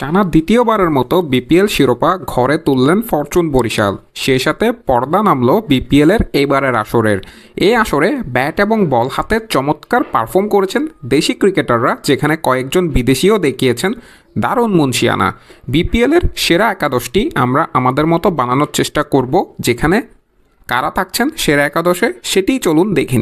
টানা দ্বিতীয়বারের মতো বিপিএল শিরোপা ঘরে তুললেন ফরচুন বরিশাল। সে সাথে পর্দা নামলো বিপিএলের এবারের আসরের। এই আসরে ব্যাট এবং বল হাতে চমৎকার পারফর্ম করেছেন দেশি ক্রিকেটাররা, যেখানে কয়েকজন বিদেশিও দেখিয়েছেন দারুণ মুন্সিয়ানা বিপিএলের সেরা একাদশটি আমরা আমাদের মতো বানানোর চেষ্টা করব, যেখানে কারা থাকছেন সেরা একাদশে সেটিই চলুন দেখে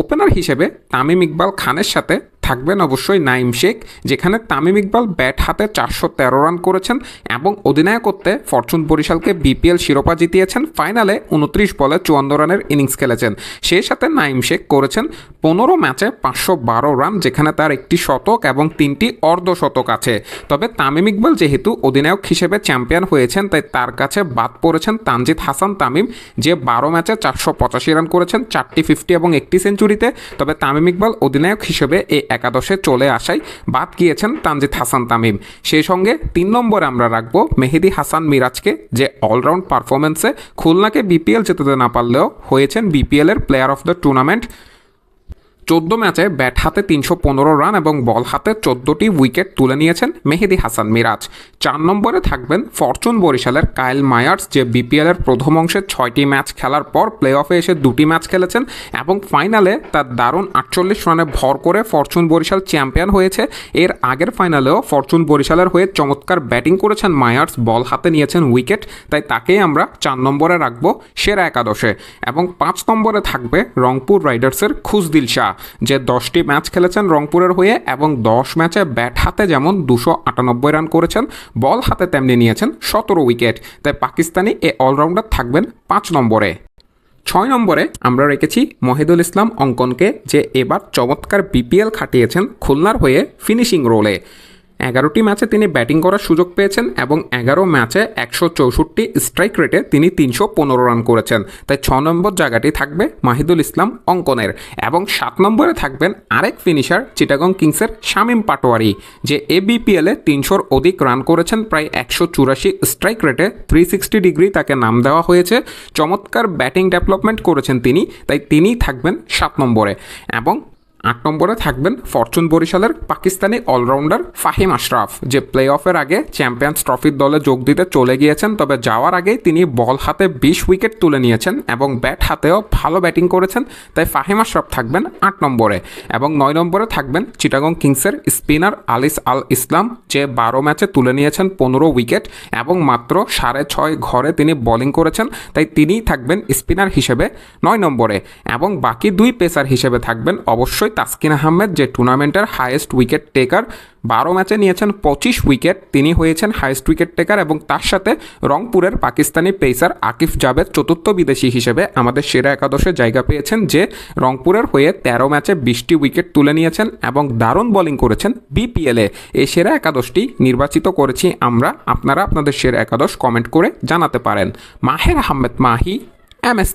ওপেনার হিসেবে তামিম ইকবাল খানের সাথে থাকবেন অবশ্যই নাইম শেখ, যেখানে তামিম ইকবাল ব্যাট হাতে চারশো তেরো রান করেছেন এবং অধিনায়কত্বে ফরচুন বরিশালকে বিপিএল শিরোপা জিতিয়েছেন। ফাইনালে উনত্রিশ বলে চুয়ান্ন রানের ইনিংস খেলেছেন। সেই সাথে নাইম শেখ করেছেন পনেরো ম্যাচে পাঁচশো বারো রান, যেখানে তার একটি শতক এবং তিনটি অর্ধশতক আছে। তবে তামিম ইকবাল যেহেতু অধিনায়ক হিসেবে চ্যাম্পিয়ন হয়েছেন, তাই তার কাছে বাদ পড়েছেন তানজিদ হাসান তামিম, যে বারো ম্যাচে চারশো পঁচাশি রান করেছেন, চারটি ফিফটি এবং একটি সেঞ্চুরিতে। তবে তামিম ইকবাল অধিনায়ক হিসেবে এই একাদশে চলে আসায় বাদ গিয়েছেন তানজিদ হাসান তামিম। সেই সঙ্গে তিন নম্বরে আমরা রাখব মেহেদি হাসান মিরাজকে, যে অলরাউন্ড পারফরমেন্সে খুলনাকে বিপিএল জেতাতে না পারলেও হয়েছেন বিপিএলের প্লেয়ার অফ দ্য টুর্নামেন্ট চোদ্দ ম্যাচে ব্যাট হাতে তিনশো পনেরো রান এবং বল হাতে চোদ্দটি উইকেট তুলে নিয়েছেন মেহেদি হাসান মিরাজ। চার নম্বরে থাকবেন ফরচুন বরিশালের কায়েল মায়ার্স, যে বিপিএলের প্রথম অংশে ছয়টি ম্যাচ খেলার পর প্লে অফে এসে দুটি ম্যাচ খেলেছেন এবং ফাইনালে তার দারুণ আটচল্লিশ রানে ভর করে ফরচুন বরিশাল চ্যাম্পিয়ন হয়েছে। এর আগের ফাইনালেও ফরচুন বরিশালের হয়ে চমৎকার ব্যাটিং করেছেন মায়ার্স, বল হাতে নিয়েছেন উইকেট, তাই তাকেই আমরা চার নম্বরে রাখব সেরা একাদশে। এবং পাঁচ নম্বরে থাকবে রংপুর রাইডার্সের খুশদিল শাহ। যে দশটি ম্যাচ খেলেছেন রংপুরের হয়ে এবং দশ ম্যাচে ব্যাট হাতে যেমন দুশো আটানব্বই রান করেছেন, বল হাতে তেমনি নিয়েছেন সতেরো উইকেট। তাই পাকিস্তানি এ অলরাউন্ডার থাকবেন পাঁচ নম্বরে। ছয় নম্বরে আমরা রেখেছি মহিদুল ইসলাম অঙ্কনকে, যে এবার চমৎকার বিপিএল খাটিয়েছেন খুলনার হয়ে ফিনিশিং রোলে। এগারোটি ম্যাচে তিনি ব্যাটিং করার সুযোগ পেয়েছেন এবং এগারো ম্যাচে একশো চৌষট্টি স্ট্রাইক রেটে তিনি তিনশো পনেরো রান করেছেন। তাই ছ নম্বর জায়গাটি থাকবে মাহিদুল ইসলাম অঙ্কনের এবং সাত নম্বরে থাকবেন আরেক ফিনিশার চিটাগং কিংসের শামীম পাটোয়ারি, যে এবিপিএলে তিনশোর অধিক রান করেছেন প্রায় একশো চুরাশি স্ট্রাইক রেটে থ্রি সিক্সটি ডিগ্রি তাকে নাম দেওয়া হয়েছে। চমৎকার ব্যাটিং ডেভেলপমেন্ট করেছেন তিনি, তাই তিনিই থাকবেন সাত নম্বরে। এবং আট নম্বরে থাকবেন ফরচুন বরিশালের পাকিস্তানি অলরাউন্ডার ফাহিম আশরাফ, যে প্লে অফের আগে চ্যাম্পিয়ন্স ট্রফির দলে যোগ দিতে চলে গিয়েছেন, তবে যাওয়ার আগেই তিনি বল হাতে বিশ উইকেট তুলে নিয়েছেন এবং ব্যাট হাতেও ভালো ব্যাটিং করেছেন, তাই ফাহিম আশরাফ থাকবেন আট নম্বরে। এবং নয় নম্বরে থাকবেন চিটাগং কিংসের স্পিনার আলিস আল ইসলাম, যে বারো ম্যাচে তুলে নিয়েছেন পনেরো উইকেট এবং মাত্র সাড়ে ছয় ঘরে তিনি বোলিং করেছেন, তাই তিনিই থাকবেন স্পিনার হিসেবে নয় নম্বরে। এবং বাকি দুই পেসার হিসেবে থাকবেন অবশ্যই তাসকিন আহমেদ, যে টুর্নামেন্টের হায়েস্ট উইকেট টেকার বারো ম্যাচে নিয়েছেন পঁচিশ উইকেট তিনি হয়েছেন হায়েস্ট উইকেট টেকার এবং তার সাথে রংপুরের পাকিস্তানি পেসার আকিফ জাভেদ, চতুর্থ বিদেশি হিসেবে আমাদের সেরা একাদশে জায়গা পেয়েছেন, যে রংপুরের হয়ে তেরো ম্যাচে বিশটি উইকেট তুলে নিয়েছেন এবং দারুণ বোলিং করেছেন বিপিএলে এই সেরা একাদশটি নির্বাচিত করেছি আমরা, আপনারা আপনাদের সেরা একাদশ কমেন্ট করে জানাতে পারেন। Maher Ahmed Mahi M S